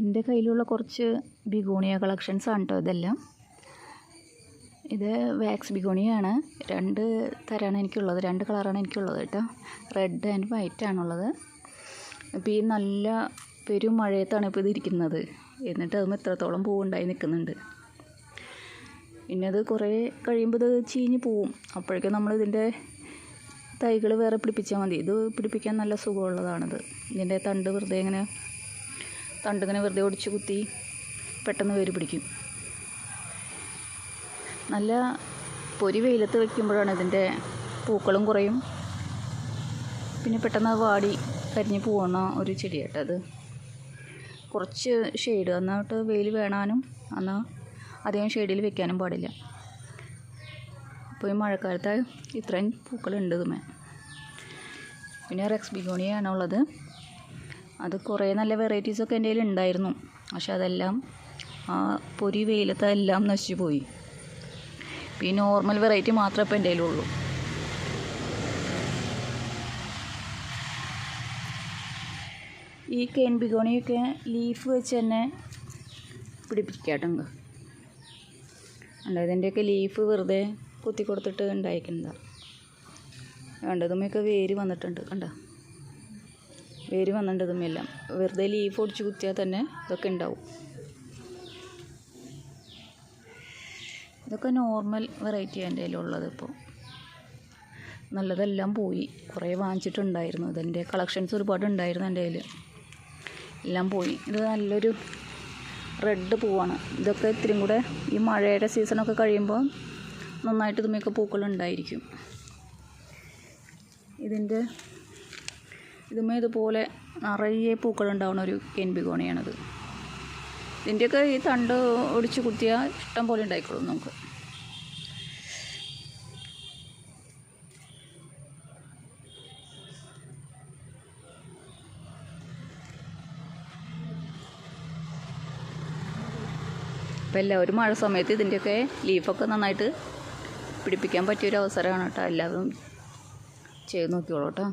എന്റെ കയ്യിലുള്ള കുറച്ച് ബിഗോണിയ കളക്ഷൻസ് ആണ് കേട്ടോ ഇതെല്ലാം. ഇത് വാക്സ് ബിഗോണിയാണ്. രണ്ട് തരാണ് എനിക്കുള്ളത്. രണ്ട് കളറാണ് എനിക്കുള്ളത് കേട്ടോ റെഡ് ആൻഡ് വൈറ്റ് ആണുള്ളത്. അപ്പോൾ ഈ നല്ല പെരും മഴയത്താണ് ഇപ്പോൾ ഇത് എന്നിട്ട് അതും എത്രത്തോളം പൂവുണ്ടായി നിൽക്കുന്നുണ്ട്. പിന്നെ അത് കുറേ കഴിയുമ്പോൾ ഇത് ചീഞ്ഞ് പോവും. അപ്പോഴേക്കും നമ്മൾ ഇതിന്റെ തൈകൾ വേറെ പിടിപ്പിച്ചാൽ മതി. ഇത് പിടിപ്പിക്കാൻ നല്ല സുഖമുള്ളതാണിത്. ഇതിന്റെ തണ്ട് വെറുതെ ഇങ്ങനെ തണ്ട് ഇങ്ങനെ വെറുതെ ഒടിച്ച് കുത്തി പെട്ടെന്ന് വേര് പിടിക്കും. നല്ല പൊരി വെയിലത്ത് വയ്ക്കുമ്പോഴാണ് ഇതിന്റെ പൂക്കളും കുറയും. പിന്നെ പെട്ടെന്ന് വാടി കരിഞ്ഞ് പോകുന്ന ഒരു ചെടിയാട്ടോ അത്. കുറച്ച് ഷെയ്ഡ് എന്നിട്ട് വെയിൽ വേണാനും എന്നാൽ അധികം ഷെയ്ഡിൽ വെക്കാനും പാടില്ല. അപ്പോൾ ഈ മഴക്കാലത്ത് ഇത്രയും പൂക്കളുണ്ട് ഇതുമേ. പിന്നെ റെക്സ് ബിഗോണിയാണ് ഉള്ളത് അത് കുറേ നല്ല വെറൈറ്റീസൊക്കെ എന്റെ കയ്യിൽ ഉണ്ടായിരുന്നു. പക്ഷെ അതെല്ലാം ആ പൊരി വെയിലത്ത് എല്ലാം നശിച്ചു പോയി. ഈ നോർമൽ വെറൈറ്റി മാത്രമേ ഇപ്പോൾ എന്റെ കയ്യിലുള്ളൂ. ഈ കെയിൻ ബിഗോണിയൊക്കെ ലീഫ് വെച്ച് തന്നെ പിടിപ്പിക്കാട്ടുണ്ട് അല്ല ഇതിന്റെയൊക്കെ ലീഫ് വെറുതെ കുത്തി കൊടുത്തിട്ട് ഉണ്ടായിരിക്കുന്നതാണ് വേണ്ടതുമൊക്കെ വേര് വന്നിട്ടുണ്ട്. കണ്ട? വേര് വന്നിട്ടുണ്ട് ഇതുമെല്ലാം വെറുതെ ലീഫ് ഒടിച്ച് കുത്തിയാൽ തന്നെ ഇതൊക്കെ ഉണ്ടാവും. ഇതൊക്കെ നോർമൽ വെറൈറ്റി എന്റെ കയ്യിലുള്ളത് ഇപ്പോൾ നല്ലതെല്ലാം പോയി. കുറേ വാങ്ങിച്ചിട്ടുണ്ടായിരുന്നു. ഇതിന്റെ കളക്ഷൻസ് ഒരുപാട് ഉണ്ടായിരുന്നു എന്റെ കയ്യിൽ എല്ലാം പോയി. ഇത് നല്ലൊരു റെഡ് പൂവാണ്. ഇതൊക്കെ ഇത്തിരിയും കൂടെ ഈ മഴയുടെ സീസണൊക്കെ കഴിയുമ്പോൾ നന്നായിട്ട് ഇതുമൊക്കെ പൂക്കളുണ്ടായിരിക്കും ഇതിന്റെ ഇതുമേ ഇതുപോലെ നിറയെ പൂക്കളുണ്ടാവുന്ന ഒരു കെൻബിഗോണിയാണിത് ഇതിന്റെയൊക്കെ ഈ തണ്ട് ഒടിച്ച് കുത്തിയാൽ ഇഷ്ടം പോലെ ഉണ്ടായിക്കോളും നമുക്ക്. അപ്പോൾ എല്ലാവരും മഴ സമയത്ത് ഇതിന്റെയൊക്കെ ലീഫൊക്കെ നന്നായിട്ട് പിടിപ്പിക്കാൻ പറ്റിയൊരു അവസരമാണ് കേട്ടോ. എല്ലാവരും ചെയ്ത് നോക്കിയോളൂ കേട്ടോ.